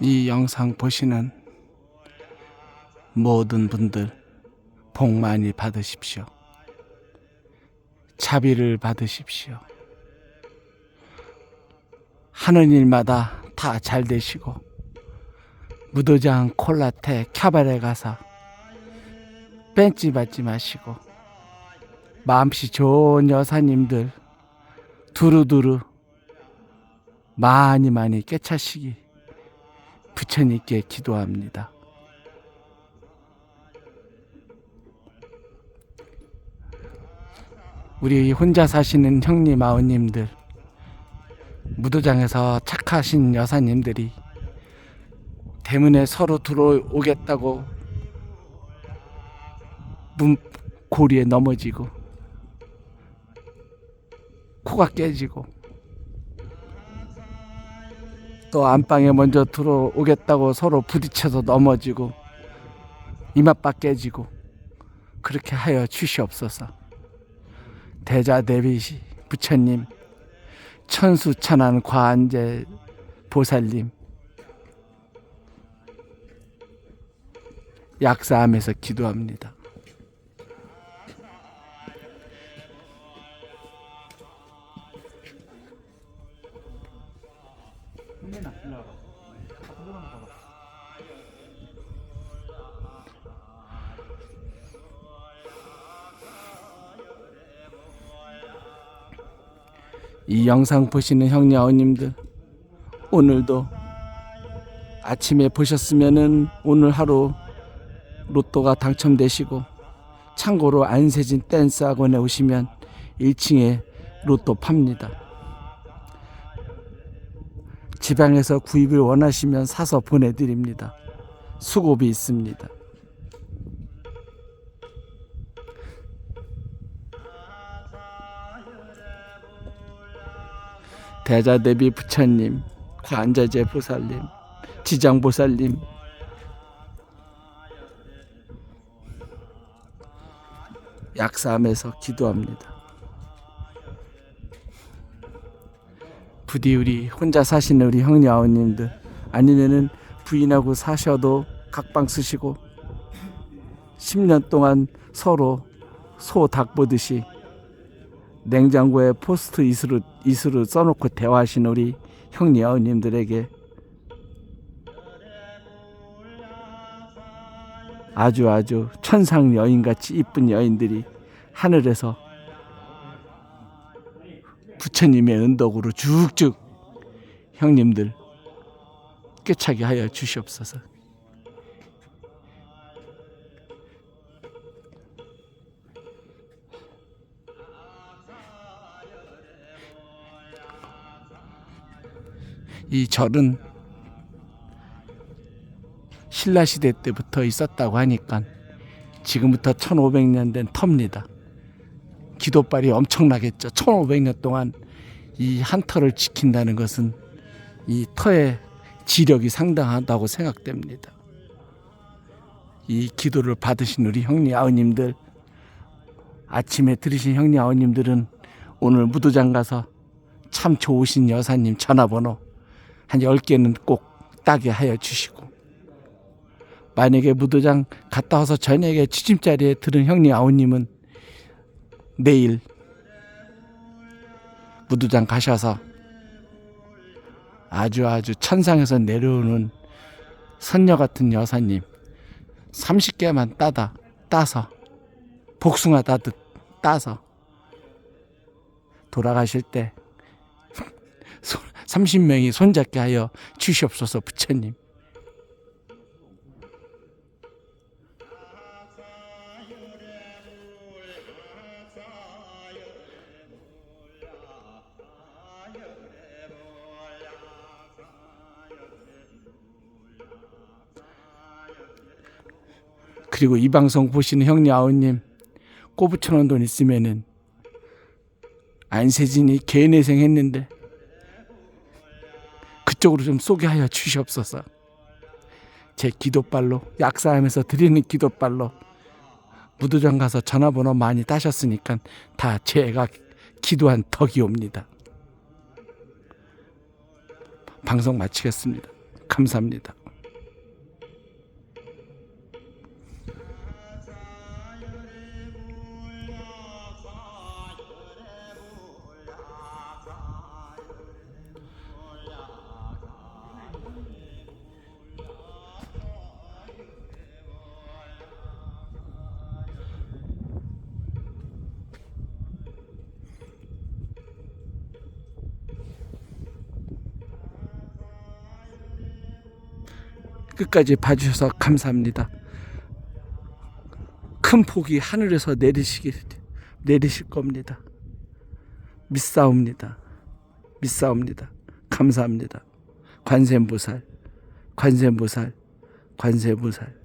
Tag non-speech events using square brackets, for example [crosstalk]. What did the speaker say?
이 영상 보시는 모든 분들 복 많이 받으십시오. 자비를 받으십시오. 하는 일마다 다 잘 되시고 무도장 콜라테 캬바레 가서 벤치 받지 마시고 마음씨 좋은 여사님들 두루두루 많이 많이 깨차시기 부처님께 기도합니다. 우리 혼자 사시는 형님 아우님들 무도장에서 착하신 여사님들이 대문에 서로 들어오겠다고 문 고리에 넘어지고 코가 깨지고 또 안방에 먼저 들어오겠다고 서로 부딪혀서 넘어지고 이맛박 깨지고 그렇게 하여 주시옵소서. 대자 대비시 부처님 천수천안 과안제 보살님 약사함에서 기도합니다. 이 영상 보시는 형님 아우님들 오늘도 아침에 보셨으면은 오늘 하루 로또가 당첨되시고 참고로 안세진 댄스 학원에 오시면 1층에 로또 팝니다. 지방에서 구입을 원하시면 사서 보내드립니다. 수고비 있습니다. 대자대비 부처님, 관자재 보살님, 지장 보살님, 약사함에서 기도합니다. 부디 우리 혼자 사시는 우리 형님 아우님들 아니면은 부인하고 사셔도 각방 쓰시고 10년 동안 서로 소 닭 보듯이 냉장고에 포스트 이스로 이스로 써놓고 대화하신 우리 형님 아우님들에게 아주 아주 천상 여인같이 이쁜 여인들이 하늘에서 부처님의 은덕으로 쭉쭉 형님들 꿰차게 하여 주시옵소서. 이 절은 신라 시대 때부터 있었다고 하니까 지금부터 1500년 된 터입니다. 기도발이 엄청나겠죠. 1500년 동안 이 한 터를 지킨다는 것은 이 터의 지력이 상당하다고 생각됩니다. 이 기도를 받으신 우리 형님 아우님들 아침에 들으신 형님 아우님들은 오늘 무도장 가서 참 좋으신 여사님 전화번호 한 10개는 꼭 따게 하여 주시고 만약에 무도장 갔다 와서 저녁에 취침자리에 들은 형님 아우님은 내일 무도장 가셔서 아주 아주 천상에서 내려오는 선녀 같은 여사님 30개만 따다 따서 복숭아 따듯 따서 돌아가실 때 [laughs] 30명이 손잡게 하여 주시옵소서 부처님 그리고 이 방송 보시는 형님 아우님 꼬 붙여놓은 돈 있으면은 안세진이 개인회생 했는데 그쪽으로 좀 소개하여 주시옵소서. 제 기도발로 약사하면서 드리는 기도발로 무도장 가서 전화번호 많이 따셨으니까 다 제가 기도한 덕이 옵니다. 방송 마치겠습니다. 감사합니다. 끝까지 봐주셔서 감사합니다. 큰 복이 하늘에서 내리시길 내리실 겁니다. 믿사옵니다. 믿사옵니다. 감사합니다. 관세음보살, 관세음보살, 관세음보살.